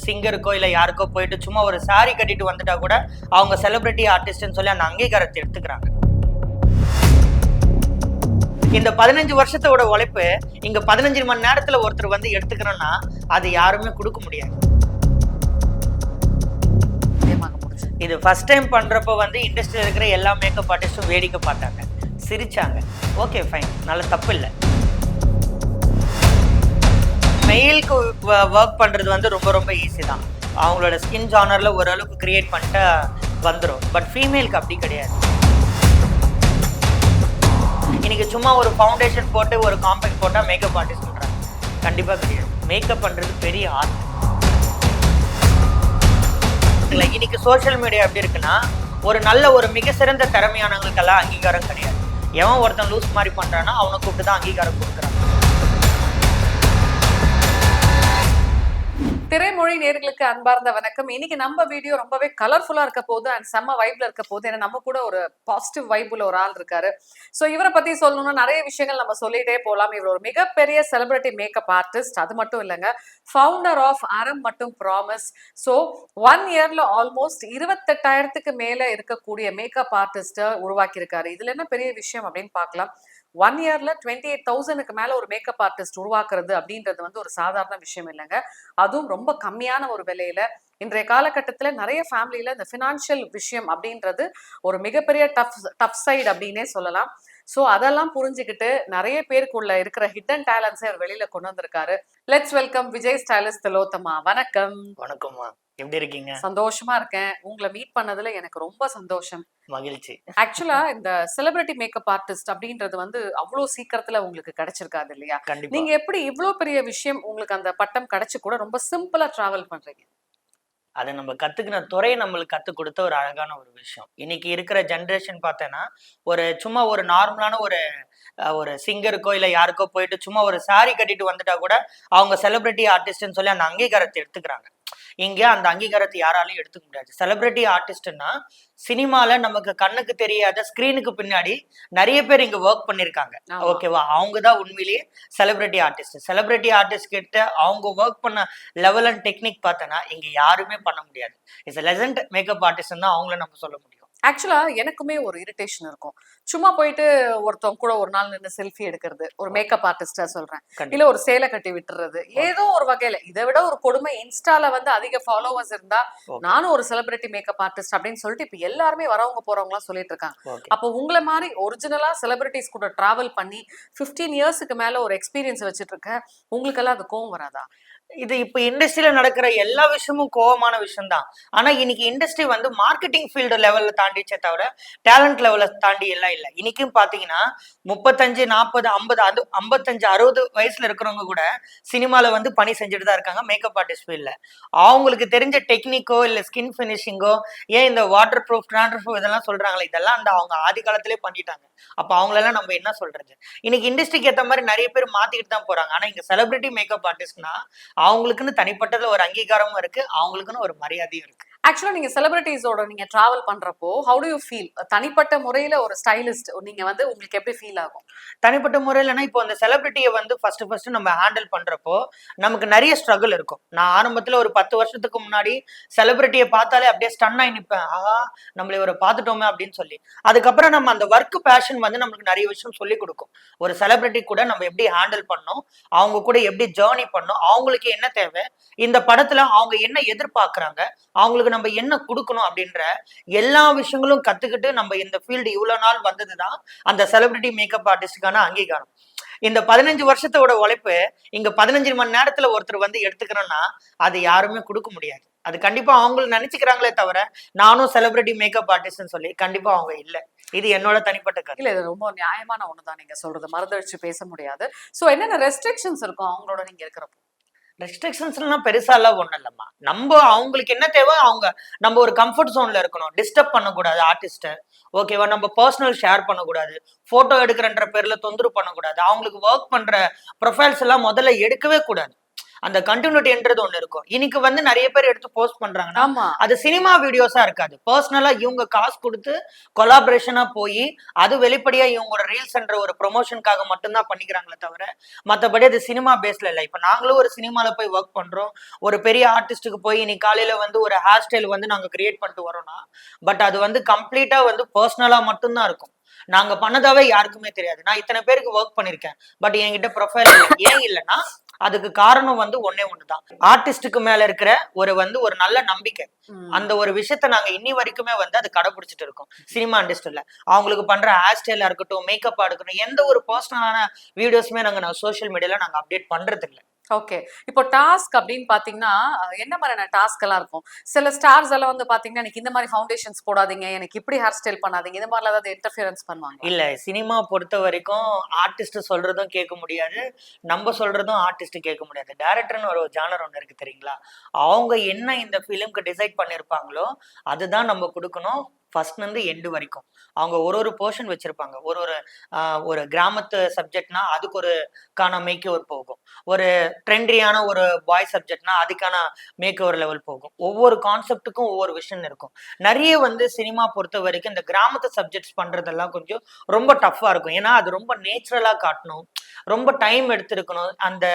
சிங்கருக்கோ இல்லை யாருக்கோ போயிட்டு சும்மா ஒரு சாரி கட்டிட்டு வந்துட்டா கூட அவங்க செலிபிரிட்டி ஆர்டிஸ்ட்னு சொல்லி அந்த அங்கீகாரத்தை எடுத்துக்கிறாங்க. இந்த பதினஞ்சு வருஷத்தோட உழைப்பு இங்க பதினஞ்சு மணி நேரத்துல ஒருத்தர் வந்து எடுத்துக்கிறோம்னா அது யாருமே கொடுக்க முடியாது. இது ஃபர்ஸ்ட் டைம் பண்றப்ப வந்து இண்டஸ்ட்ரியில் இருக்கிற எல்லா மேக்கப் ஆர்டிஸ்டும் வேடிக்கை பார்த்தாங்க. சிரிச்சாங்க. ஓகே ஃபைன் நல்ல தப்பு இல்லை. மெயிலுக்கு ஒர்க் பண்றது வந்து ரொம்ப ரொம்ப ஈஸி தான். அவங்களோட ஸ்கின் ஜானர்ல ஓரளவுக்கு கிரியேட் பண்ணிட்டு வந்துடும் பட் ஃபீமேலுக்கு அப்படி கிடையாது. இன்னைக்கு சும்மா ஒரு ஃபவுண்டேஷன் போட்டு ஒரு காம்பேக்ட் போட்டால் மேக்கப் ஆர்டிஸ்ட் பண்ணுறாங்க கண்டிப்பாக கிடையாது. மேக்கப் பண்ணுறது பெரிய ஆர்ட் இல்லை இன்னைக்கு சோஷியல் மீடியா எப்படி இருக்குன்னா ஒரு நல்ல ஒரு மிக சிறந்த திறமையானவங்களுக்கெல்லாம் அங்கீகாரம் கிடையாது. எவன் ஒருத்தன் லூஸ் மாதிரி பண்ணுறான்னா அவனை கூப்பிட்டு தான் அங்கீகாரம் கொடுக்குறான். திரைமொழி நேர்களுக்கு அன்பார்ந்த வணக்கம். இன்னைக்கு நம்ம வீடியோ ரொம்பவே கலர்ஃபுல்லா இருக்க போகுது அண்ட் செம்ம வைப்ல இருக்க போகுது. ஏன்னா நம்ம கூட ஒரு பாசிட்டிவ் வைப்ல ஒரு ஆள் இருக்காரு. சோ இவரை பத்தி சொல்லணும்னா நிறைய விஷயங்கள் நம்ம சொல்லிட்டே போகலாம். இவர் ஒரு மிகப்பெரிய செலிபிரிட்டி மேக்கப் ஆர்டிஸ்ட் அது மட்டும் இல்லைங்க. ஃபவுண்டர் ஆஃப் அறம் மட்டும் ப்ராமிஸ் ஸோ ஒன் இயர்ல ஆல்மோஸ்ட் இருபத்தெட்டாயிரத்துக்கு மேல இருக்கக்கூடிய மேக்கப் ஆர்டிஸ்ட உருவாக்கியிருக்காரு. இதுல என்ன பெரிய விஷயம் அப்படின்னு பார்க்கலாம். ஒன் இயர்ல டுவெண்ட்டி எயிட் தௌசண்ட்க்கு மேல ஒரு மேக்கப் ஆர்டிஸ்ட் உருவாக்குறது அப்படின்றது வந்து ஒரு சாதாரண விஷயம் இல்லைங்க. அதுவும் ரொம்ப கம்மியான ஒரு விலையில இன்றைய காலகட்டத்துல நிறைய ஃபேமிலியில இந்த ஃபினான்ஷியல் விஷயம் அப்படின்றது ஒரு மிகப்பெரிய டஃப் டஃப் சைடு அப்படின்னே சொல்லலாம். ஸோ அதெல்லாம் புரிஞ்சுக்கிட்டு நிறைய பேருக்குள்ள இருக்கிற ஹிடன் டேலண்ட்ஸை அவர் வெளியில கொண்டு வந்திருக்காரு. Let's welcome Vijay stylist Thilothama வணக்கம். வணக்கம்மா. எப்படி இருக்கீங்க? சந்தோஷமா இருக்கேன். உங்களை மீட் பண்ணதுல எனக்கு ரொம்ப சந்தோஷம். மகிழ்ச்சி. ஆக்சுவலா இந்த செலிபிரிட்டி மேக்கப் ஆர்டிஸ்ட் அப்படின்றது வந்து அவ்வளவு சீக்கிரத்துல உங்களுக்கு கிடைச்சிருக்காது இல்லையா? நீங்க எப்படி இவ்ளோ பெரிய விஷயம் உங்களுக்கு அந்த பட்டம் கிடைச்சு கூட ரொம்ப சிம்பிளா டிராவல் பண்றீங்க? அதை நம்ம கத்துக்கின துறை நம்மளுக்கு கத்து கொடுத்த ஒரு அழகான ஒரு விஷயம். இன்னைக்கு இருக்கிற ஜென்ரேஷன் பார்த்தேன்னா ஒரு சும்மா ஒரு நார்மலான ஒரு ஒரு சிங்கருக்கோ இல்லை யாருக்கோ போயிட்டு சும்மா ஒரு சாரி கட்டிட்டு வந்துட்டா கூட அவங்க செலிபிரிட்டி ஆர்டிஸ்ட்னு சொல்லி அந்த அங்கீகாரத்தை எடுத்துக்கிறாங்க. இங்க அந்த அங்கீகாரத்தை யாராலையும் எடுத்துக்க முடியாது. செலிபிரிட்டி ஆர்டிஸ்ட்னா சினிமால நமக்கு கண்ணுக்கு தெரியாத ஸ்கிரீனுக்கு பின்னாடி நிறைய பேர் இங்க ஒர்க் பண்ணிருக்காங்க. ஆமா. ஓகேவா அவங்க தான் உண்மையிலேயே செலிபிரிட்டி ஆர்டிஸ்ட் செலிபிரிட்டி ஆர்டிஸ்ட் கிட்ட அவங்க ஒர்க் பண்ண லெவல் அண்ட் டெக்னிக் பார்த்தோன்னா இங்க யாருமே பண்ண முடியாது. இட்ஸ் லெசன்ட் மேக்கப் ஆர்டிஸ்ட் தான் அவங்கள நம்ம சொல்ல முடியும். ஆக்சுவலா எனக்குமே ஒரு இரிட்டேஷன் இருக்கும். சும்மா போயிட்டு ஒருத்தவங்க கூட ஒரு நாள் நின்று செல்ஃபி எடுக்கிறது ஒரு மேக்கப் ஆர்டிஸ்டா சொல்றேன். இல்ல ஒரு சேலை கட்டி விட்டுறது ஏதோ ஒரு வகையில. இதை விட ஒரு கொடுமை இன்ஸ்டால வந்து அதிக ஃபாலோவர்ஸ் இருந்தா. நானும் ஒரு செலிபிரிட்டி மேக்கப் ஆர்டிஸ்ட் அப்படின்னு சொல்லிட்டு இப்ப எல்லாருமே வரவங்க போறவங்க எல்லாம் சொல்லிட்டு இருக்காங்க. அப்போ உங்களை மாதிரி ஒரிஜினலா செலிபிரிட்டிஸ் கூட டிராவல் பண்ணி 15 இயர்ஸ்க்கு மேல ஒரு எக்ஸ்பீரியன்ஸ் வச்சுட்டு இருக்க உங்களுக்கெல்லாம் அது கோவம் வராதா? இது இப்ப இண்டஸ்ட்ரியில நடக்கிற எல்லா விஷயமும் கோவமான விஷயம் தான் ஆனா இன்னைக்கு இண்டஸ்ட்ரி வந்து மார்க்கெட்டிங் ஃபீல்டு லெவல்ல தாண்டிச்சே தவிர டேலண்ட் லெவல்ல தாண்டி எல்லாம் இல்லை. இன்னைக்கும் பாத்தீங்கன்னா முப்பத்தஞ்சு நாற்பது ஐம்பது அது ஐம்பத்தஞ்சு அறுபது வயசுல இருக்கிறவங்க கூட சினிமால வந்து பணி செஞ்சுட்டு தான் இருக்காங்க மேக்கப் ஆர்டிஸ்ட் ஃபீல்ட்ல அவங்களுக்கு தெரிஞ்ச டெக்னிக்கோ இல்ல ஸ்கின் பினிஷிங்கோ ஏன் இந்த வாட்டர் ப்ரூஃப் ட்ராண்டர் ப்ரூஃப் இதெல்லாம் சொல்றாங்களே இதெல்லாம் அந்த அவங்க ஆதி காலத்திலே பண்ணிட்டாங்க. அப்ப அவங்களெல்லாம் நம்ம என்ன சொல்றது? இன்னைக்கு இண்டஸ்ட்ரிக்கு ஏத்த மாதிரி நிறைய பேர் மாத்திக்கிட்டு தான் போறாங்க. ஆனா இங்க செலிபிரிட்டி மேக்கப் ஆர்டிஸ்ட்னா அவங்களுக்குன்னு தனிப்பட்டதுல ஒரு அங்கீகாரமும் இருக்கு அவங்களுக்குன்னு ஒரு மரியாதையும் இருக்கு. ஆக்சுவலாக நீங்கள் செலிபிரிட்டிஸோட நீங்கள் ட்ராவல் பண்றப்போ ஹவு டு யூ ஃபீல் தனிப்பட்ட முறையில் ஒரு ஸ்டைலிஸ்ட் நீங்க வந்து உங்களுக்கு எப்படி ஃபீல் ஆகும்? தனிப்பட்ட முறையிலனா இப்போ அந்த செலிபிரிட்டியை வந்து ஃபர்ஸ்ட் ஃபர்ஸ்ட் நம்ம ஹேண்டில் பண்றப்போ நமக்கு நிறைய ஸ்ட்ரகிள் இருக்கும். நான் ஆரம்பத்துல ஒரு பத்து வருஷத்துக்கு முன்னாடி செலிபிரிட்டியை பார்த்தாலே அப்படியே ஸ்டன் ஆகி நிற்பேன். ஆஹா நம்மளை இவரை பார்த்துட்டோமே அப்படின்னு சொல்லி. அதுக்கப்புறம் நம்ம அந்த ஒர்க் பேஷன் வந்து நம்மளுக்கு நிறைய விஷயம் சொல்லி கொடுக்கும். ஒரு செலிபிரிட்டி கூட நம்ம எப்படி ஹேண்டில் பண்ணோம் அவங்க கூட எப்படி ஜேர்னி பண்ணோம் அவங்களுக்கு என்ன தேவை இந்த படத்துல அவங்க என்ன எதிர்பார்க்குறாங்க அவங்களுக்கு நம்ம என்ன கொடுக்கணும் அப்படின்ற எல்லா விஷயங்களும் கத்துக்கிட்டு நம்ம இந்த ஃபீல்டு இவ்வளவு நாள் வந்ததுதான் அந்த செலிபிரிட்டி மேக்கப் ஆர்டிஸ்டுக்கான அங்கீகாரம். இந்த பதினஞ்சு வருஷத்தோட உழைப்பு இங்க பதினஞ்சு மணி நேரத்துல ஒருத்தர் வந்து எடுத்துக்கிறோம்னா அது யாருமே கொடுக்க முடியாது. அது கண்டிப்பா அவங்க நினைச்சுக்கிறாங்களே தவிர நானும் செலிபிரிட்டி மேக்கப் ஆர்டிஸ்ட்னு சொல்லி கண்டிப்பா அவங்க இல்ல. இது என்னோட தனிப்பட்ட கருத்து. இல்ல இது ரொம்ப நியாயமான ஒண்ணுதான் நீங்க சொல்றது. மறந்தடிச்சு பேச முடியாது. சோ என்னென்ன ரெஸ்ட்ரிக்ஷன்ஸ் இருக்கும் அவங்களோட நீங்க இருக்கிறப்போ? ரெஸ்ட்ரிக்ஷன்ஸ்லாம் பெருசாலாம் ஒன்றும் இல்லைம்மா இல்லம்மா. நம்ம அவங்களுக்கு என்ன தேவை அவங்க நம்ம ஒரு கம்ஃபர்ட் ஜோன்ல இருக்கணும். டிஸ்டர்ப் பண்ணக்கூடாது ஆர்டிஸ்ட்டை ஓகேவா நம்ம பர்சனல் ஷேர் பண்ணக்கூடாது. ஃபோட்டோ எடுக்கிறன்ற பேரில் தொந்தரவு பண்ணக்கூடாது. அவங்களுக்கு ஒர்க் பண்ணுற ப்ரொஃபைல்ஸ் எல்லாம் முதல்ல எடுக்கவே கூடாது. அந்த கண்டினியூட்டின்றது ஒண்ணு இருக்கும். இன்னைக்கு வந்து நிறைய பேர் எடுத்து போஸ்ட் பண்றாங்கன்னா அது சினிமா வீடியோஸா இருக்காது. பர்சனலா இவங்க காசு கொடுத்து கொலாபரேஷனா போய் அது வெளிப்படையா இவங்களோட ரீல்ஸ்ன்ற ஒரு ப்ரொமோஷனுக்காக மட்டும்தான் பண்ணிக்கிறாங்களே தவிர மத்தபடி அது சினிமா பேஸ்ல இல்லை. இப்ப நாங்களும் ஒரு சினிமால போய் ஒர்க் பண்றோம். ஒரு பெரிய ஆர்டிஸ்ட்டுக்கு போய் இன்னைக்கு காலையில வந்து ஒரு ஹேர் ஸ்டைல் வந்து நாங்க கிரியேட் பண்ணிட்டு வரோம்னா பட் அது வந்து கம்ப்ளீட்டா வந்து பர்சனலா மட்டும்தான் இருக்கும். நாங்க பண்ணதாவே யாருக்குமே தெரியாது. நான் இத்தனை பேருக்கு ஒர்க் பண்ணிருக்கேன். பட் என்கிட்ட ப்ரொஃபைல் ஏன் இல்லைன்னா அதுக்கு காரணம் வந்து ஒண்ணே ஒண்ணுதான். ஆர்டிஸ்டுக்கு மேல இருக்கிற ஒரு வந்து ஒரு நல்ல நம்பிக்கை. அந்த ஒரு விஷயத்த நாங்க இன்னி வரைக்குமே வந்து அது கடைபிடிச்சிட்டு இருக்கோம். சினிமா இண்டஸ்ட்ரியில அவங்களுக்கு பண்ற ஹேர் ஸ்டைலா இருக்கட்டும் மேக்கப்பா இருக்கட்டும் எந்த ஒரு பர்சனலான வீடியோஸுமே நாங்க நான் சோஷியல் மீடியால நாங்க அப்டேட் பண்றது இல்ல ஓகே இப்போ டாஸ்க் அப்படின்னு பாத்தீங்கன்னா என்ன மாதிரியான டாஸ்க் எல்லாம் இருக்கும்? சில ஸ்டார்ஸ் எல்லாம் வந்து பாத்தீங்கன்னா எனக்கு இந்த மாதிரி ஃபவுண்டேஷன்ஸ் போடாதீங்க எனக்கு இப்படி ஹேர் ஸ்டைல் பண்ணாதீங்க இந்த மாதிரிலாம் ஏதாவது இன்டர்ஃபியரன்ஸ் பண்ணுவாங்க? இல்ல சினிமா பொறுத்த வரைக்கும் ஆர்டிஸ்ட் சொல்றதும் கேட்க முடியாது. நம்ம சொல்றதும் ஆர்டிஸ்ட் கேட்க முடியாது. டேரக்டர்னு ஒரு ஜானர் ஒன்று இருக்கு தெரியுங்களா? அவங்க என்ன இந்த ஃபிலிம்க்கு டிசைட் பண்ணிருப்பாங்களோ அதுதான் நம்ம கொடுக்கணும். ஃபர்ஸ்ட்ல இருந்து எண்டு வரைக்கும். அவங்க ஒரு ஒரு போர்ஷன் வச்சிருப்பாங்க. ஒரு ஒரு ஒரு கிராமத்து சப்ஜெக்ட்னா அதுக்கு ஒரு கான மேக் ஓவர் போகும். ஒரு ட்ரெண்ட்ரியான ஒரு பாய் சப்ஜெக்ட்னா அதுக்கான மேக் ஓவர் லெவல் போகும். ஒவ்வொரு கான்செப்ட்டுக்கும் ஒவ்வொரு விஷயம் இருக்கும். நிறைய வந்து சினிமா பொறுத்த வரைக்கும் இந்த கிராமத்து சப்ஜெக்ட்ஸ் பண்றதெல்லாம் கொஞ்சம் ரொம்ப டஃப்பா இருக்கும். ஏன்னா அது ரொம்ப நேச்சுரலா காட்டணும். ரொம்ப டைம் எடுத்திருக்கணும். அந்த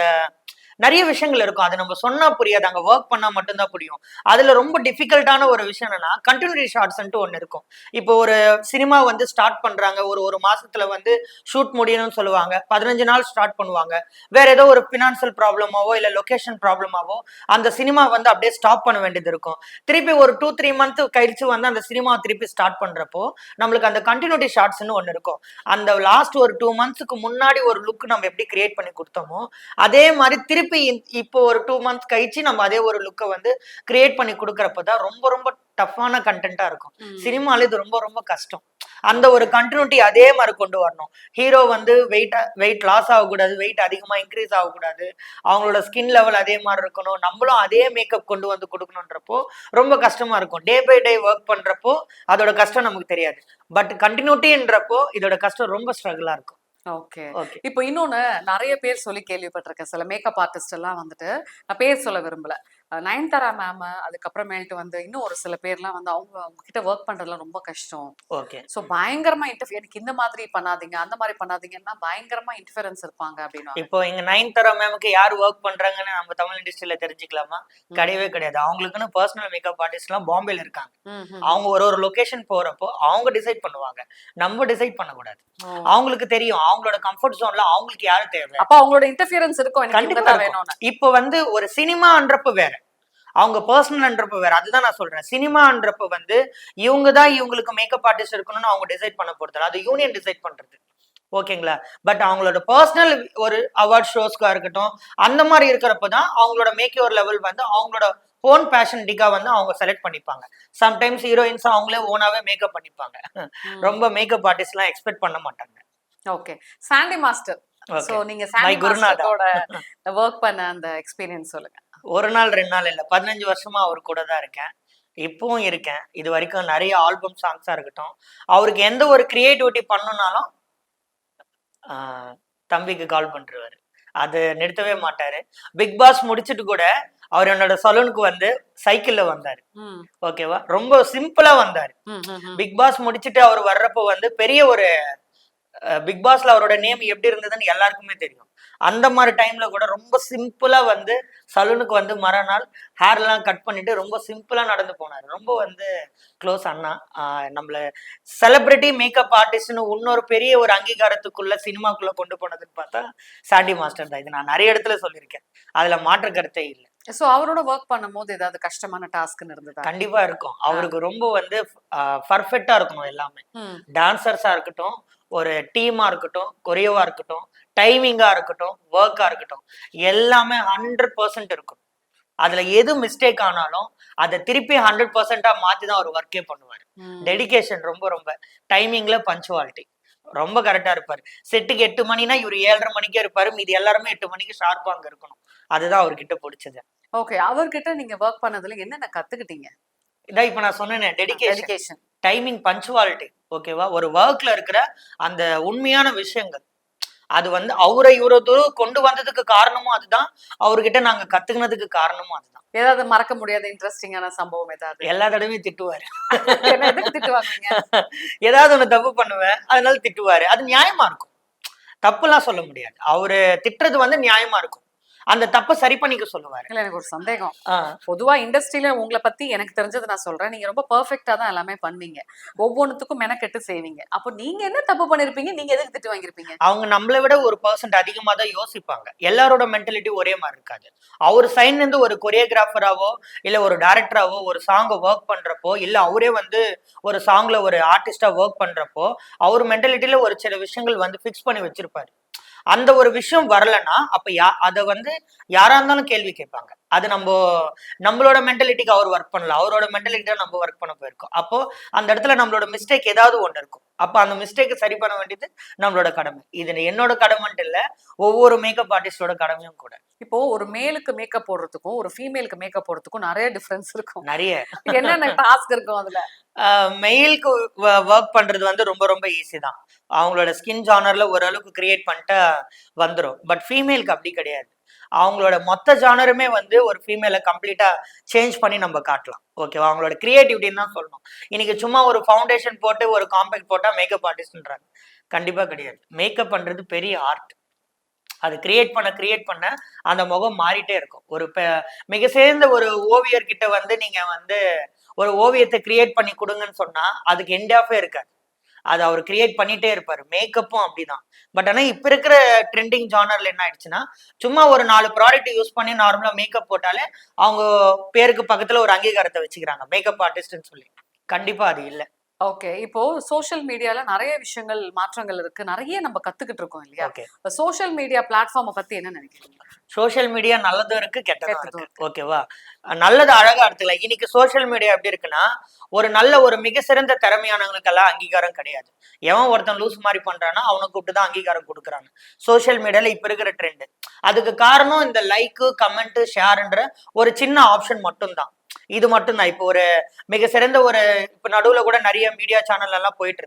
நிறைய விஷயங்கள் இருக்கும். அது நம்ம சொன்னா புரியாது. அங்க ஒர்க் பண்ணா மட்டும்தான் புரியும். அதுல ரொம்ப டிஃபிகல்ட்டான ஒரு விஷயம் என்னன்னா கண்டினியூட்டி ஷார்ட்ஸ்ன்ட்டு ஒன்று இருக்கும். இப்போ ஒரு சினிமா வந்து ஸ்டார்ட் பண்றாங்க. ஒரு ஒரு மாசத்துல வந்து ஷூட் முடியணும்னு சொல்லுவாங்க. பதினஞ்சு நாள் ஸ்டார்ட் பண்ணுவாங்க. வேற ஏதோ ஒரு பினான்சியல் ப்ராப்ளமாவோ இல்ல லொகேஷன் ப்ராப்ளமாவோ அந்த சினிமா வந்து அப்படியே ஸ்டாப் பண்ண வேண்டியது இருக்கும். திருப்பி ஒரு டூ த்ரீ மந்த் கழிச்சு வந்து அந்த சினிமா திருப்பி ஸ்டார்ட் பண்றப்போ நம்மளுக்கு அந்த கண்டினியூட்டி ஷார்ட்ஸ்னு ஒன்று இருக்கும். அந்த லாஸ்ட் ஒரு டூ மந்த்ஸ்க்கு முன்னாடி ஒரு லுக் நம்ம எப்படி கிரியேட் பண்ணி கொடுத்தோமோ அதே மாதிரி திருப்பி இந்த- இப்போ ஒரு டூ மந்த்ஸ் கழிச்சு நம்ம அதே ஒரு லுக்கை வந்து கிரியேட் பண்ணி கொடுக்கறப்ப தான் ரொம்ப ரொம்ப டஃப்பான கண்டென்ட்டா இருக்கும். சினிமால இது ரொம்ப ரொம்ப கஷ்டம். அந்த ஒரு கண்டினியூட்டி அதே மாதிரி கொண்டு வரணும். ஹீரோ வந்து வெயிட் வெயிட் லாஸ் ஆகக்கூடாது வெயிட் அதிகமா இன்க்ரீஸ் ஆகக்கூடாது. அவங்களோட ஸ்கின் லெவல் அதே மாதிரி இருக்கணும். நம்மளும் அதே மேக்கப் கொண்டு வந்து கொடுக்கணுன்றப்போ ரொம்ப கஷ்டமா இருக்கும். டே பை டே ஒர்க் பண்றப்போ அதோட கஷ்டம் நமக்கு தெரியாது. பட் கண்டினியூட்டின்றப்போ இதோட கஷ்டம் ரொம்ப ஸ்ட்ரகிளா இருக்கும். ஓகே. ஓகே. இப்போ இன்னொன்னு நிறைய பேர் சொல்லி கேள்விப்பட்டிருக்கேன். சில மேக்கப் ஆர்டிஸ்ட் எல்லாம் வந்துட்டு நான் பேர் சொல்ல விரும்பல. நயன்தாரா மேம் அதுக்கப்புறமேல்ட்டு வந்து இன்னும் ஒரு சில பேர்லாம் வந்து அவங்க அவங்க கிட்ட ஒர்க் பண்றதுலாம் ரொம்ப கஷ்டம். ஓகே. ஸோ பயங்கரமா இன்டர்ஃபியர் எனக்கு இந்த மாதிரி பண்ணாதீங்க அந்த மாதிரி பண்ணாதீங்கன்னா பயங்கரமா இன்டர்ஃபியரன்ஸ் இருப்பாங்க அப்படின்னா இப்போ இங்க நைன் தர மேமுக்கு யார் ஒர்க் பண்றாங்கன்னு நம்ம தமிழ் இண்டஸ்ட்ரியில தெரிஞ்சுக்கலாமா? கிடையவே கிடையாது. அவங்களுக்குன்னு பர்சனல் மேக்கப் ஆர்டிஸ்ட் எல்லாம் பாம்பேல இருக்காங்க. அவங்க ஒரு ஒரு லொகேஷன் போறப்போ அவங்க டிசைட் பண்ணுவாங்க. நம்ம டிசைட் பண்ணக்கூடாது. அவங்களுக்கு தெரியும். அவங்களோட கம்ஃபர்ட் ஜோன்ல அவங்களுக்கு யாரு தேவை? அப்ப அவங்களோட இன்டர்ஃபியரன்ஸ் இருக்கும். கண்டிப்பா இப்போ வந்து ஒரு சினிமான்றப்ப வேற. அவங்க பர்சனல்ன்றப்ப வேற அதுதான் நான் சொல்றேன். சினிமான்றப்ப வந்து இவங்க தான் இவங்களுக்கு மேக்கப் ஆர்டிஸ்ட் இருக்கணும்னு அவங்க டிசைட் பண்ண போறது அது யூனியன் டிசைட் பண்றது. ஓகேங்களா பட் அவங்களோட பர்சனல் ஒரு அவார்ட் ஷோஸ்க்கா இருக்கட்டும் அந்த மாதிரி இருக்கிறப்ப தான் அவங்களோட மேக் ஓவர் லெவல் வந்து அவங்களோட ஓன் பேஷன்டிக்கா வந்து அவங்க செலக்ட் பண்ணிப்பாங்க. சம்டைம்ஸ் ஹீரோயின்ஸ் அவங்களே ஓனாவே மேக்கப் பண்ணிப்பாங்க. ரொம்ப மேக்கப் ஆர்டிஸ்ட்லாம் எக்ஸ்பெக்ட் பண்ண மாட்டாங்க. ஓகே சாண்டி மாஸ்டர் சோ நீங்க சாண்டி. மாஸ்டரோட ஒர்க் பண்ண அந்த எக்ஸ்பீரியன்ஸ் சொல்லுங்க. ஒரு நாள் ரெண்டு நாள் இல்லை. பதினஞ்சு வருஷமா அவர் கூட தான் இருக்கேன். இப்பவும் இருக்கேன். இது வரைக்கும் நிறைய ஆல்பம் சாங்ஸா இருக்கட்டும். அவருக்கு எந்த ஒரு கிரியேட்டிவிட்டி பண்ணணும்னாலும் ஆஹ், தம்பிக்கு கால் பண்ணிருவாரு அது நிறுத்தவே மாட்டாரு. பிக் பாஸ் முடிச்சிட்டு கூட அவர் என்னோட சலூனுக்கு வந்து சைக்கிள்ல வந்தாரு. ஓகேவா ரொம்ப சிம்பிளா வந்தாரு. பிக் பாஸ் முடிச்சிட்டு அவர் வர்றப்போ வந்து பெரிய ஒரு பிக் பாஸ்ல அவரோட நேம் எப்படி இருந்ததுன்னு எல்லாருக்குமே தெரியும். அந்த மாதிரி டைம்ல கூட ரொம்ப சிம்பிளா வந்து சலூனுக்கு வந்து மறுநாள் ஹேர் எல்லாம் கட் பண்ணிட்டு ரொம்ப சிம்பிளா நடந்து போனாரு. ரொம்ப வந்து க்ளோஸ் அண்ணா. நம்மள செலிபிரிட்டி மேக்கப் ஆர்டிஸ்ட்னு இன்னொரு பெரிய ஒரு அங்கீகாரத்துக்குள்ள சினிமாக்குள்ள கொண்டு போனதுன்னு பார்த்தா சாண்டி மாஸ்டர் தான். இது நான் நிறைய இடத்துல சொல்லியிருக்கேன். அதுல மாற்று கருத்தே இல்லை. சோ அவரோட ஒர்க் பண்ணும்போது ஏதாவது கஷ்டமான டாஸ்க்னு இருந்ததா? கண்டிப்பா இருக்கும். அவருக்கு ரொம்ப வந்து பர்ஃபெக்டா இருக்கணும் எல்லாமே. டான்சர்ஸா இருக்கட்டும் ஒரு டீமா இருக்கட்டும் கொரியோவா இருக்கட்டும் டைமிங்கா இருக்கட்டும் ஒர்க்கா இருக்கட்டும் எல்லாமே ஹண்ட்ரட் பர்சன்ட் இருக்கும். அதுல எது மிஸ்டேக் ஆனாலும் அதை திருப்பி ஹண்ட்ரட் பர்சன்டா மாத்தி தான் அவர் ஒர்க்கே பண்ணுவார். ம். டெடிகேஷன் ரொம்ப ரொம்ப. டைமிங்ல பஞ்சுவாலிட்டி ரொம்ப கரெக்டா இருப்பாரு. செட்டுக்கு எட்டு மணினா இவர் ஏழரை மணிக்கே இருப்பாரு. மீதி எல்லாருமே எட்டு மணிக்கு ஷார்ப்பா அங்க இருக்கணும். அதுதான் அவர்கிட்ட பிடிச்சது. ஓகே அவர்கிட்ட நீங்க ஒர்க் பண்ணதுல என்னென்ன கத்துக்கிட்டீங்க? இதான் இப்ப நான் சொன்னேனே டெடிகேஷன் டைமிங் பஞ்சுவாலிட்டி ஓகேவா ஒரு ஒர்க்ல இருக்கிற அந்த உண்மையான விஷயங்கள். அது வந்து அவரை இவ்வளவு தூரம் கொண்டு வந்ததுக்கு காரணமும் அதுதான். அவர்கிட்ட நாங்க கத்துக்கினதுக்கு காரணமும் அதுதான். ஏதாவது மறக்க முடியாத இன்ட்ரெஸ்டிங்கான சம்பவம் ஏதாவது? எல்லா தடவையும் திட்டுவாரு. திட்டுவாங்க? ஏதாவது ஒண்ணு தப்பு பண்ணுவேன் அதனால திட்டுவாரு. அது நியாயமா இருக்கும். தப்புலாம் சொல்ல முடியாது. அவரு திட்டுறது வந்து நியாயமா இருக்கும். அந்த தப்பை சரி பண்ணிக்க சொல்லுவாரு. இல்ல எனக்கு ஒரு சந்தேகம். பொதுவா இண்டஸ்ட்ரியில உங்களை பத்தி எனக்கு தெரிஞ்சது நான் சொல்றேன். நீங்க ரொம்ப பெர்ஃபெக்ட்டா தான் எல்லாமே பண்ணுவீங்க ஒவ்வொன்றுத்துக்கும் மெனக்கெட்டு செய்வீங்க. அப்போ நீங்க என்ன தப்பு பண்ணிருப்பீங்க? நீங்க எதுக்கு திட்டு வாங்கிருப்பீங்க? அவங்க நம்மளை விட ஒரு பர்சன்ட் அதிகமா தான் யோசிப்பாங்க. எல்லாரோட மென்டாலிட்டி ஒரே மாதிரி இருக்காது. அவர் சைன் இருந்து ஒரு கொரியோகிராஃபராவோ இல்ல ஒரு டைரக்டராவோ ஒரு சாங்கை ஒர்க் பண்றப்போ இல்ல அவரே வந்து ஒரு சாங்ல ஒரு ஆர்டிஸ்டா ஒர்க் பண்றப்போ அவர் மென்டாலிட்டியில ஒரு சில விஷயங்கள் வந்து ஃபிக்ஸ் பண்ணி வச்சிருப்பாரு. அந்த ஒரு விஷயம் வரலன்னா அப்ப யா அதை வந்து யாரா இருந்தாலும் கேள்வி கேட்பாங்க. அது நம்ம நம்மளோட மென்டாலிட்டிக்கு அவர் ஒர்க் பண்ணல. அவரோட மென்டாலிட்டி தான் நம்ம ஒர்க் பண்ண போயிருக்கோம். அப்போ அந்த இடத்துல நம்மளோட மிஸ்டேக் ஏதாவது ஒன்று இருக்கும். அப்ப அந்த மிஸ்டேக்கை சரி பண்ண வேண்டியது நம்மளோட கடமை. இது என்னோட கடமைன்ட்டு இல்ல ஒவ்வொரு மேக்கப் ஆர்டிஸ்டோட கடமையும் கூட. இப்போ ஒரு மேலுக்கு மேக்கப் போடுறதுக்கும் ஒரு ஃபீமேலுக்கு மேக்கப் போடுறதுக்கும் நிறைய டிஃபரன்ஸ் இருக்கும். நிறைய. என்னென்ன டாஸ்க் இருக்கும் அதுல? மெயிலுக்கு ஒர்க் பண்றது வந்து ரொம்ப ரொம்ப ஈஸி தான். அவங்களோட ஸ்கின் ஜானர்ல ஓரளவுக்கு கிரியேட் பண்ணிட்டா வந்துடும் பட் ஃபீமேலுக்கு அப்படி கிடையாது. அவங்களோட மொத்த ஜானருமே வந்து ஒரு ஃபீமேலை கம்ப்ளீட்டா சேஞ்ச் பண்ணி நம்ம காட்டலாம். ஓகேவா அவங்களோட கிரியேட்டிவிட்டின்னு தான் சொல்லணும். இன்னைக்கு சும்மா ஒரு ஃபவுண்டேஷன் போட்டு ஒரு காம்பேக்ட் போட்டா மேக்கப் ஆர்டிஸ்ட்ன்றாங்க கண்டிப்பா கிடையாது. மேக்கப் பண்றது பெரிய ஆர்ட் அது கிரியேட் பண்ண கிரியேட் பண்ண அந்த முகம் மாறிட்டே இருக்கும். ஒரு பெ- மிக சேர்ந்த ஒரு ஓவியர்கிட்ட வந்து நீங்க வந்து ஒரு ஓவியத்தை கிரியேட் பண்ணி கொடுங்கன்னு சொன்னா அதுக்கு எண்ட் ஆஃபே இருக்காது. அது அவர் கிரியேட் பண்ணிட்டே இருப்பார். மேக்கப்பும் அப்படிதான். பட் ஆனால் இப்போ இருக்கிற ட்ரெண்டிங் ஜானரில் என்ன ஆயிடுச்சுன்னா சும்மா ஒரு நாலு ப்ராடக்ட் யூஸ் பண்ணி நார்மலாக மேக்கப் போட்டாலே அவங்க பேருக்கு பக்கத்தில் ஒரு அங்கீகாரத்தை வச்சுக்கிறாங்க. மேக்கப் ஆர்டிஸ்ட்னு சொல்லி. கண்டிப்பாக அது இல்லை. ஓகே இப்போ சோஷியல் மீடியால நிறைய விஷயங்கள் மாற்றங்கள் இருக்கு. நிறைய நம்ம கத்துக்கிட்டு இருக்கோம் இல்லையா? ஓகே சோஷியல் மீடியா பிளாட்ஃபார்மை பத்தி என்ன நினைக்கிறீங்க? சோஷியல் மீடியா நல்லதும் இருக்கு கெட்டதும் கெட்டதும் இருக்கு. ஓகேவா நல்லது அழகா எடுத்துக்கலாம். இன்னைக்கு சோஷியல் மீடியா எப்படி இருக்குன்னா ஒரு நல்ல ஒரு மிக சிறந்த திறமையானவங்களுக்கெல்லாம் அங்கீகாரம் கிடையாது. எவன் ஒருத்தன் லூஸ் மாதிரி பண்றானா அவனை கூப்பிட்டு தான் அங்கீகாரம் கொடுக்குறாங்க. சோஷியல் மீடியால இப்ப இருக்கிற ட்ரெண்ட் அதுக்கு காரணம் இந்த லைக்கு கமெண்ட் ஷேர்ன்ற ஒரு சின்ன ஆப்ஷன் மட்டும்தான். இது மட்டும்தான் இப்போ ஒரு மிக சிறந்த ஒரு இப்ப நடுவுல கூட நிறைய மீடியா சேனல் எல்லாம் போயிட்டு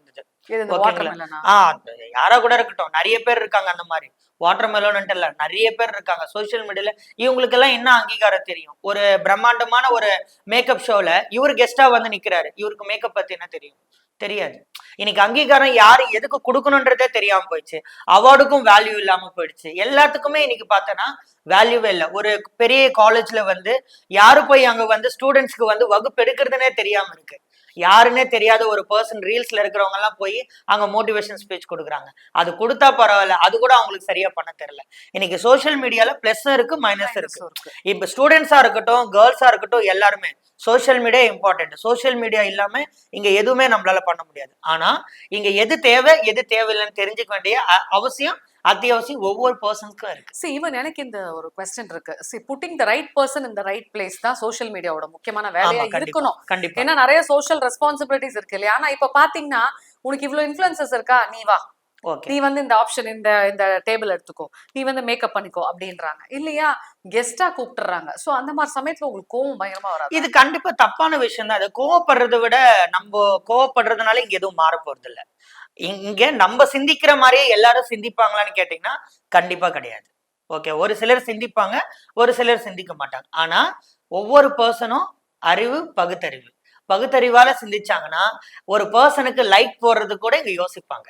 ஆ? யாரா கூட இருக்கட்டும். நிறைய பேர் இருக்காங்க அந்த மாதிரி. வாட்டர் மெலோன்ட்டு இல்ல நிறைய பேர் இருக்காங்க. சோஷியல் மீடியால இவங்களுக்கு எல்லாம் என்ன அங்கீகாரம் தெரியும். ஒரு பிரம்மாண்டமான ஒரு மேக்கப் ஷோல இவர் கெஸ்டா வந்து நிக்கிறாரு. இவருக்கு மேக்கப் பத்தி என்ன தெரியும்? தெரியாது. இன்னைக்கு அங்கீகாரம் யாரு எதுக்கு கொடுக்கணுன்றதே தெரியாம போயிடுச்சு. அவார்டுக்கும் வேல்யூ இல்லாம போயிடுச்சு. எல்லாத்துக்குமே இன்னைக்கு பார்த்தோன்னா வேல்யூவே இல்லை. ஒரு பெரிய காலேஜ்ல வந்து யாரு போய் அங்க வந்து ஸ்டூடெண்ட்ஸ்க்கு வந்து வகுப்பு எடுக்கிறதுனே தெரியாம இருக்கு. யாருன்னே தெரியாத ஒரு பர்சன் ரீல்ஸ்ல இருக்கிறவங்க எல்லாம் போய் அங்க மோட்டிவேஷன் ஸ்பீச் கொடுக்குறாங்க. அது கொடுத்தா பரவாயில்ல அது கூட அவங்களுக்கு சரியா பண்ண தெரியல. இன்னைக்கு சோஷியல் மீடியால பிளஸும் இருக்கு மைனஸ் இருக்கு. இப்ப ஸ்டூடெண்ட்ஸா இருக்கட்டும் கேர்ள்ஸா இருக்கட்டும் எல்லாருமே social media important social media இல்லாம இங்க எதுவுமே நம்மளால பண்ண முடியாது. ஆனா இங்க எது தேவை எது தேவையில்லைன்னு தெரிஞ்சுக்க வேண்டிய அவசியம் அத்தியாவசியம் ஒவ்வொரு பர்சன்ஸ்க்கும் இருக்கு. சி ஈவன் எனக்கு இந்த ஒரு கொஸ்டின் இருக்கு. See putting the right person இந்த ரைட் பிளேஸ் தான் சோஷியல் மீடியாவோட முக்கியமான வேலையா இருக்கணும். கண்டிப்பா. ஏன்னா நிறைய சோஷியல் ரெஸ்பான்சிபிலிட்டிஸ் இருக்கு இல்லையா? ஆனா இப்ப பாத்தீங்கன்னா உனக்கு இவ்வளவு இன்ஃபுளுசஸ் இருக்கா? நீ வா. நீ வந்து இந்த ஆப்ஷன் இந்த இந்த டேபிள் எடுத்துக்கோ. நீ வந்து மேக்கப் பண்ணிக்கோ அப்படின்றாங்க. இல்லையா? கெஸ்டா கூப்பிட்டுறாங்க. சோ அந்த மாதிரி சமயத்துல உங்களுக்கு கோவம் பயங்கரமா வராது? இது கண்டிப்பா தப்பான விஷயம் தான் அது கோவப்படுறதை விட நம்ம கோவப்படுறதுனால இங்க எதுவும் மாற போறது இல்ல இங்க நம்ம சிந்திக்கிற மாதிரியே எல்லாரும் சிந்திப்பாங்களான்னு கேட்டீங்கன்னா கண்டிப்பா கிடையாது. ஓகே ஒரு சிலர் சிந்திப்பாங்க ஒரு சிலர் சிந்திக்க மாட்டாங்க. ஆனா ஒவ்வொரு பர்சனும் அறிவு பகுத்தறிவு. பகுத்தறிவால சிந்திச்சாங்கன்னா ஒரு பர்சனுக்கு லைக் போடுறது கூட இங்க யோசிப்பாங்க.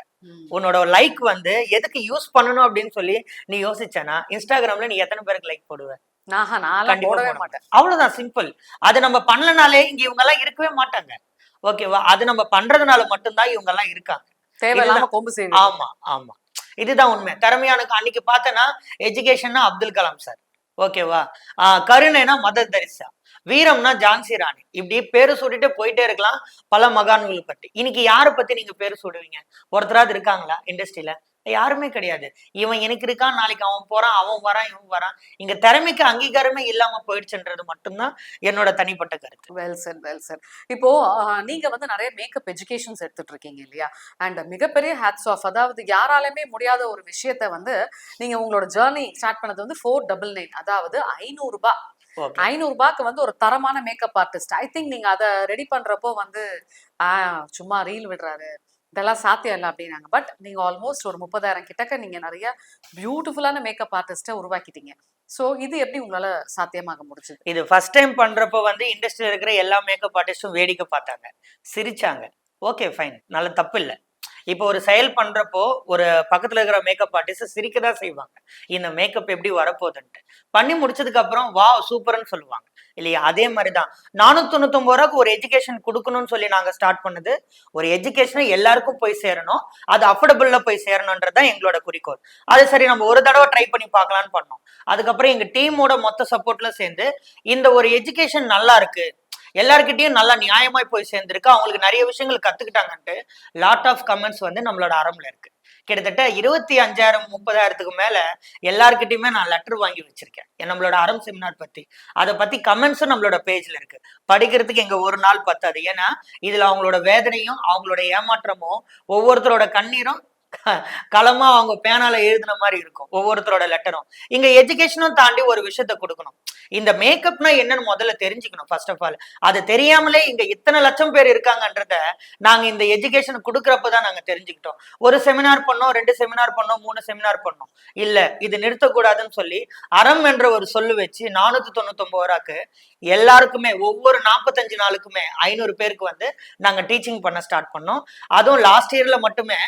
உன்னோட லைக் வந்து எதுக்கு யூஸ் பண்ணணும் அப்படின்னு சொல்லி நீ யோசிச்சனா இன்ஸ்டாகிராம்ல நீ எத்தனை பேருக்கு லைக் போடுவ? அவ்வளவுதான் சிம்பிள் அது நம்ம பண்ணலனாலே இங்க இவங்க எல்லாம் இருக்கவே மாட்டாங்க. ஓகேவா அது நம்ம பண்றதுனால மட்டும்தான் இவங்க எல்லாம் இருக்காங்க. தேவையில்லாம கொம்பு செய்வது ஆமா ஆமா. இதுதான் உண்மை. திறமையானுக்கு அன்னைக்கு பார்த்தனா எஜுகேஷன்னா அப்துல் கலாம் சார் ஓகேவா ஆஹ் கருணைனா மதர் தெரிசா. வீரம்னா ஜான்சி ராணி. இப்படி பேரு சூட்டிட்டு போயிட்டே இருக்கலாம் பல மகான்கள் பத்தி இன்னைக்கு யாரை பத்தி நீங்க பேரு சூடுவீங்க? ஒருத்தராவது இருக்காங்களா? இண்டஸ்ட்ரியில யாருமே கிடையாது. இவன் எனக்கு இருக்கான் நாளைக்கு அவன் போறான் அவன் வரான் இவன் வரான். இங்க திறமைக்கு அங்கீகாரமே இல்லாம போயிடுச்சுன்றது மட்டும்தான் என்னோட தனிப்பட்ட கருத்து. வெல் சார் வெல் சார் இப்போ நீங்க வந்து நிறைய மேக்கப் எஜுகேஷன்ஸ் எடுத்துட்டு இருக்கீங்க இல்லையா? அண்ட் மிகப்பெரிய ஹேட்ஸ் ஆஃப் அதாவது யாராலுமே முடியாத ஒரு விஷயத்த வந்து நீங்க உங்களோட ஜேர்னி ஸ்டார்ட் பண்ணது வந்து ஃபோர் டபுள் நைன் அதாவது ஐநூறு ரூபாய் ஐநூறு ரூபாய்க்கு வந்து ஒரு தரமான மேக்கப் ஆர்டிஸ்ட் ஐ திங்க் நீங்க அதை ரெடி பண்றப்போ வந்து ஆஹ் சும்மா ரீல் விடுறாரு. இதெல்லாம் சாத்தியம் இல்லை அப்படின்னாங்க. பட் நீங்கள் ஆல்மோஸ்ட் ஒரு முப்பதாயிரம் கிட்டக்க நீங்கள் நிறைய பியூட்டிஃபுல்லான மேக்கப் ஆர்டிஸ்ட்டை உருவாக்கிட்டீங்க. ஸோ இது எப்படி உங்களால் சாத்தியமாக முடிஞ்சது? இது ஃபர்ஸ்ட் டைம் பண்ணுறப்போ வந்து இண்டஸ்ட்ரியில் இருக்கிற எல்லா மேக்கப் ஆர்டிஸ்டும் வேடிக்கை பார்த்தாங்க. சிரிச்சாங்க. ஓகே ஃபைன் நல்ல தப்பு இல்லை. இப்போ ஒரு செயல் பண்றப்போ ஒரு பக்கத்துல இருக்கிற மேக்கப் ஆர்டிஸ்ட் சிரிக்க தான் செய்வாங்க. இந்த மேக்கப் எப்படி வரப்போகுதுன்ட்டு. பண்ணி முடிச்சதுக்கு அப்புறம் வா சூப்பர்னு சொல்லுவாங்க. இல்லையா? அதே மாதிரி தான் நானூத்தி தொண்ணூத்தொன்பது ரூபாய்க்கு ஒரு எஜுகேஷன் கொடுக்கணும்னு சொல்லி நாங்க ஸ்டார்ட் பண்ணது ஒரு எஜுகேஷனை எல்லாருக்கும் போய் சேரணும் அது அஃபோர்டபுள்ல போய் சேரணுன்றதுதான் எங்களோட குறிக்கோள். அது சரி நம்ம ஒரு தடவை ட்ரை பண்ணி பார்க்கலான்னு பண்ணோம். அதுக்கப்புறம் எங்க டீமோட மொத்த சப்போர்ட்ல சேர்ந்து இந்த ஒரு எஜுகேஷன் நல்லா இருக்கு எல்லாருக்கிட்டையும் நல்லா நியாயமாய் போய் சேர்ந்திருக்கு. அவங்களுக்கு நிறைய விஷயங்கள் கத்துக்கிட்டாங்கன்ட்டு லாட் ஆஃப் கமெண்ட்ஸ் வந்து நம்மளோட அறம்ல இருக்கு. கிட்டத்தட்ட இருபத்தி அஞ்சாயிரம் முப்பதாயிரத்துக்கு மேல எல்லாருக்கிட்டையுமே நான் லெட்டர் வாங்கி வச்சிருக்கேன். நம்மளோட அறம் செமினார் பத்தி. அதை பத்தி கமெண்ட்ஸும் நம்மளோட பேஜ்ல இருக்கு. படிக்கிறதுக்கு எங்க ஒரு நாள் பத்தாது. ஏன்னா இதுல அவங்களோட வேதனையும் அவங்களோட ஏமாற்றமும் ஒவ்வொருத்தரோட கண்ணீரும் களமா அவங்க பேனால எழுதுன மாதிரி இருக்கும் ஒவ்வொருத்தரோட லெட்டரும். இங்க எஜுகேஷனும் தாண்டி ஒரு விஷயத்த கொடுக்கணும். இந்த மேக்கப்னா என்னன்னு முதல்ல தெரிஞ்சுக்கணும் ஃபர்ஸ்ட் ஆஃப் ஆல் அது தெரியாமலே இங்க இத்தனை லட்சம் பேர் இருக்காங்கன்றத நாங்க இந்த எஜுகேஷன் கொடுக்கறப்பதான் நாங்க தெரிஞ்சுக்கிட்டோம். ஒரு செமினார் பண்ணோம் ரெண்டு செமினார் பண்ணோம் மூணு செமினார் பண்ணோம். இல்ல இது நிறுத்தக்கூடாதுன்னு சொல்லி அறம் என்ற ஒரு சொல்லு வச்சு நானூத்தி தொண்ணூத்தி ஒன்பது ரூபாக்கு எல்லாருக்குமே ஒவ்வொரு நாற்பத்தஞ்சு நாளுக்குமே ஐநூறு பேருக்கு வந்து நாங்க டீச்சிங் பண்ண ஸ்டார்ட் பண்ணோம். அதுவும் லாஸ்ட் இயர்ல மட்டுமே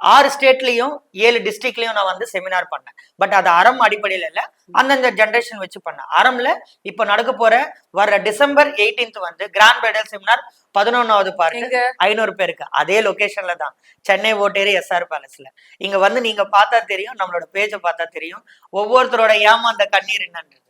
ஆறு ஸ்டேட்லயும் ஏழு டிஸ்ட்ரிக்ட்லயும் நான் வந்து செமினார் பண்ணேன். பட் அது அறம் அடிப்படையில இல்ல. அந்தந்த ஜென்ரேஷன் வச்சு பண்ணேன். அறம்ல இப்ப நடக்க போற வர்ற டிசம்பர் 18th வந்து கிராண்ட் பிரைடல் செமினார் பதினொன்னாவது பார்ட் எங்க? ஐநூறு பேருக்கு. அதே லொகேஷன்ல தான். சென்னை ஓட்டேரி எஸ்ஆர் பேலஸ்ல இங்க வந்து நீங்க பார்த்தா தெரியும் நம்மளோட பேஜை பார்த்தா தெரியும். ஒவ்வொருத்தரோட ஏமாந்த கண்ணீர் என்னன்றது.